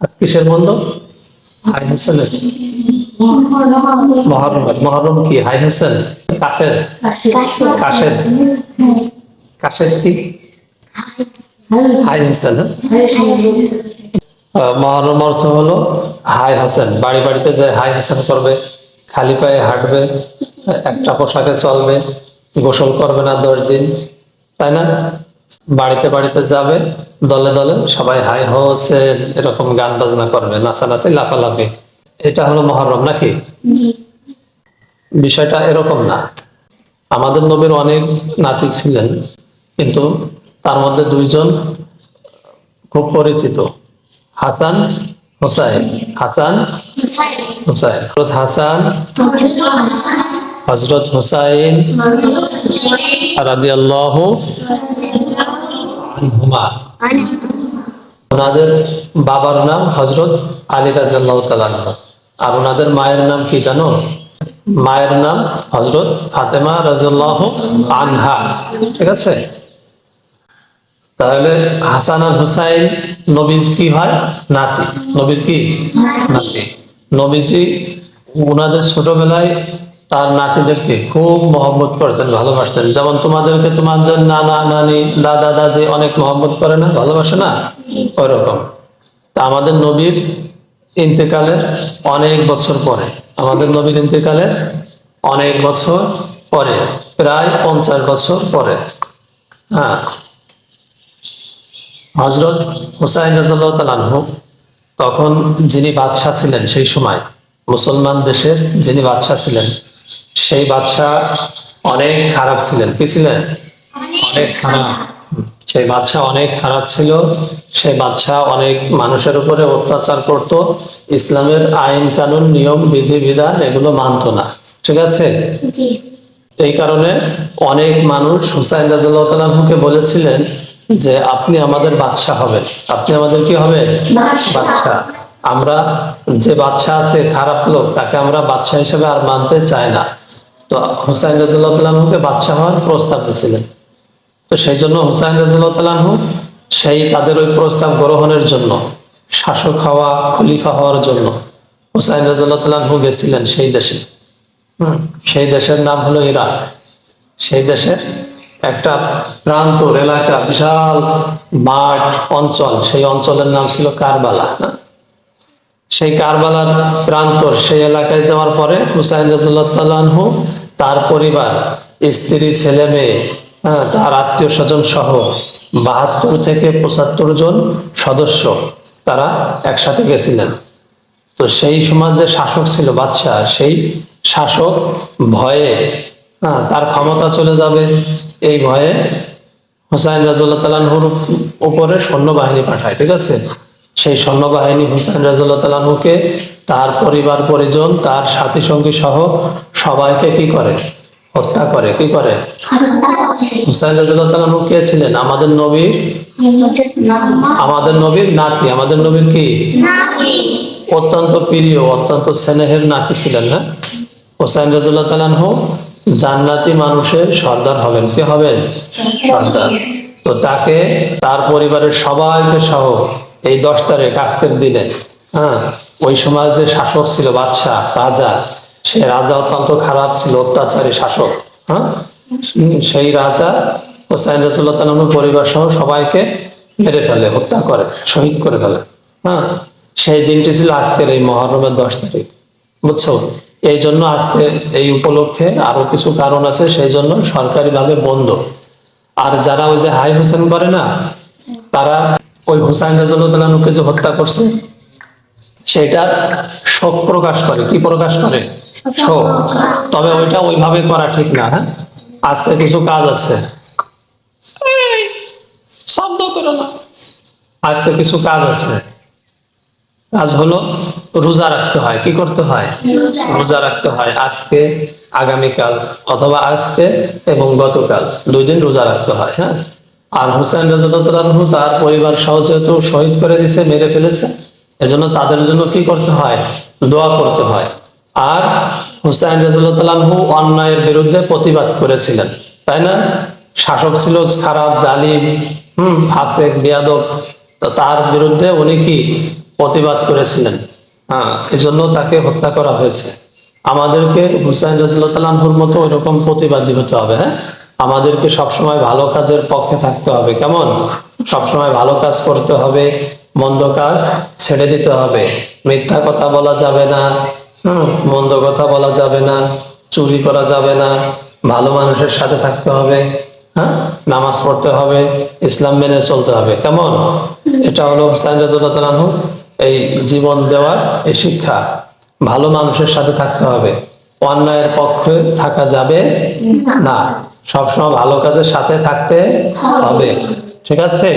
কিসের বন্ধ হাই মহরম কি? হাই কাসের কাশের। কাশের। কি? হাই? মহরম অর্থ হলো হাই হোসেন। বাড়ি বাড়িতে যে হাই হোসেন করবে, খালি পায়ে হাঁটবে, একটা পোশাকে চলবে, গোসল করবে না দশ দিন, তাই না? বাড়িতে বাড়িতে যাবে দলে দলে সবাই হাই হোসেন এরকম গান বাজনা করবে নাচানাচি লাফালাফি। এটা হলো মহরম নাকি? বিষয়টা এরকম না। আমাদের নবীর অনেক নাতি ছিলেন কিন্তু তার মধ্যে দুইজন খুব পরিচিত। হাসান হোসাইন। হাসান হোসাইন। হযরত হাসান হজরত হোসাইন। রাদিয়াল্লাহু ওনাদের বাবার নাম হজরত আলী রাজিয়াল্লাহু তাআলা। আর ওনাদের মায়ের নাম কি জানো? মায়ের নাম হজরত ফাতেমা রাজিয়াল্লাহু আনহা। ঠিক আছে? তাহলে হাসান আর হুসাইন নবীর কি হয়? নাতি। নবীর কি? নাতি। নবীজি ওনাদের ছোটবেলায় তার নাতিদেরকে খুব মহব্বত করতেন ভালোবাসতেন। যেমন তোমাদেরকে তোমাদের নানা, নানি, দাদা, দাদি অনেক মহব্বত করে না, ভালোবাসে না? ওইরকম। তা আমাদের নবীর ইন্তেকালের অনেক বছর পরে, আমাদের নবীর ইন্তেকালের অনেক বছর পরে, প্রায় পঞ্চাশ বছর পরে। হ্যাঁ। হজরত হুসাইন রাজু তখন যিনি বাদশাহ ছিলেন সেই সময়, মুসলমান দেশের যিনি বাদশাহ ছিলেন সেই বাদশাহ অনেক খারাপ ছিলেন। কি ছিলেন? অনেক খারাপ। সেই বাদশাহ অনেক খারাপ ছিল। সেই বাদশাহ অনেক মানুষের উপরে অত্যাচার করত। ইসলামের আইন কানুন নিয়ম বিধি বিধান এগুলো মানতো না। ঠিক আছে? এই কারণে অনেক মানুষ হুসাইন রাজুকে বলেছিলেন যে আপনি আমাদের বাদশাহ হবেন। আপনি আমাদের কি হবে বাদশাহ। আমরা যে বাদশাহ আছে খারাপ লোক তাকে আমরা বাদশাহ হিসেবে আর মানতে চাই না। তো হুসাইন রাজুকে বাদশাহ হওয়ার প্রস্তাব দিয়েছিলেন। তো সেই জন্য হুসাইন রাজু সেই তাদের ওই প্রস্তাব গ্রহণের জন্য শাসক হওয়া খলিফা হওয়ার জন্য হুসাইন রাজু গেছিলেন সেই দেশে। হুম, সেই দেশের নাম হলো ইরাক। সেই দেশের একটা প্রান্তর এলাকা বিশাল মাঠ অঞ্চল সেই অঞ্চলের নাম ছিল কারবালা। হ্যাঁ? সেই কারবালার প্রান্তর সেই এলাকায় যাওয়ার পরে হুসাইন রাজু তার পরিবার স্ত্রী ছেলে মেয়ে হ্যাঁ, তার আত্মীয় স্বজন সহ বাহাত্তর থেকে পঁচাত্তর জন সদস্য তারা একসাথে গেছিলেন। তো সেই সময় যে শাসক ছিল বাদশাহ সেই শাসক ভয়ে হ্যাঁ, তার ক্ষমতা চলে যাবে। এই ভয়ে হুসাইন রাজুল্লাহ তালাহুর উপরে সৈন্যবাহিনী পাঠায় ঠিক আছে? সেই সৈন্যবাহিনী হুসাইন রাজুল্লাহ তালাহুকে তার পরিবার পরিজন তার সাথী সঙ্গী সহ সবাইকে কি করে? হত্যা করে। কি করে? হুসাইন রাজুল্লাহ তালাহু কে ছিলেন? আমাদের নবীর? আমাদের নবীর নাতি। আমাদের নবীর কি? অত্যন্ত প্রিয় অত্যন্ত স্নেহের নাতি ছিলেন না? হোসাইন রাজুল্লাহ তালানহ জান্নাতি মানুষের সর্দার হবেন। কে হবেন? সর্দার। তো তাকে তার পরিবারের সবাইকে সহ এই দশ তারিখ আজকের দিনে হ্যাঁ? ওই সময় যে শাসক ছিল বাদশাহ, রাজা, সে রাজা অত্যন্ত খারাপ ছিল, অত্যাচারী শাসক হ্যাঁ? সেই রাজা হোসাইন তালানহ পরিবার সহ সবাইকে মেরে ফেলে, হত্যা করে, শহীদ করে ফেলে হ্যাঁ? সেই দিনটি ছিল আজকের এই মহরমের দশ তারিখ, বুঝছ? এই জন্য আজকে এই উপলক্ষে আরও কিছু কারণ আছে, সেই জন্য সরকারিভাবে বন্ধ। আর যারা ওই যে হাই হোসেন করে না, তারা ওই হুসাইন রাজুল্লাহকে যে হত্যা করছে সেটার শোক প্রকাশ করে। কি প্রকাশ করে? শোক। তবে ওইটা ওইভাবে করা ঠিক না হ্যাঁ? আজকে কিছু কাজ আছে। শব্দ করো না। আজকে কিছু কাজ আছে। কাজ হলো রোজা রাখতে হয়। কি করতে হয়? রোজা রাখতে হয় আজকে, আগামীকাল অথবা আজকে এবং গতকাল। দুই দিন রোজা রাখতে হয় হ্যাঁ? আর হুসাইন রাজু তার পরিবার সহ যেহেতু শহীদ করে দিছে, মেরে ফেলেছে। এজন্য তাদের জন্য কি করতে হয়? দোয়া করতে হয়। আর হুসাইন রাজু অন্যায়ের বিরুদ্ধে প্রতিবাদ করেছিলেন, তাই না? শাসক ছিল খারাপ, জালিম, হম, ফাসেক, বিয়াদব। তার বিরুদ্ধে উনি কি প্রতিবাদ করেছিলেন? হ্যাঁ এই জন্য তাকে হত্যা করা হয়েছে। আমাদেরকে হুসাইন রাজিউল্লাহুর মতো ওইরকম প্রতিবাদী হতে হবে হ্যাঁ? আমাদেরকে সবসময় ভালো কাজের পক্ষে থাকতে হবে, কেমন? সবসময় ভালো কাজ করতে হবে, মন্দ কাজ ছেড়ে দিতে হবে। মিথ্যা কথা বলা যাবে না মন্দ কথা বলা যাবে না, চুরি করা যাবে না, ভালো মানুষের সাথে থাকতে হবে হ্যাঁ? নামাজ পড়তে হবে, ইসলাম মেনে চলতে হবে, কেমন? এটা হলো হুসাইন এই জীবন দেওয়ার এই শিক্ষা। ভালো মানুষের সাথে থাকতে হবে। অন্যায়ের পক্ষে থাকা যাবে না। সবসময় ভালো কাজের সাথে থাকতে হবে। ঠিক আছে?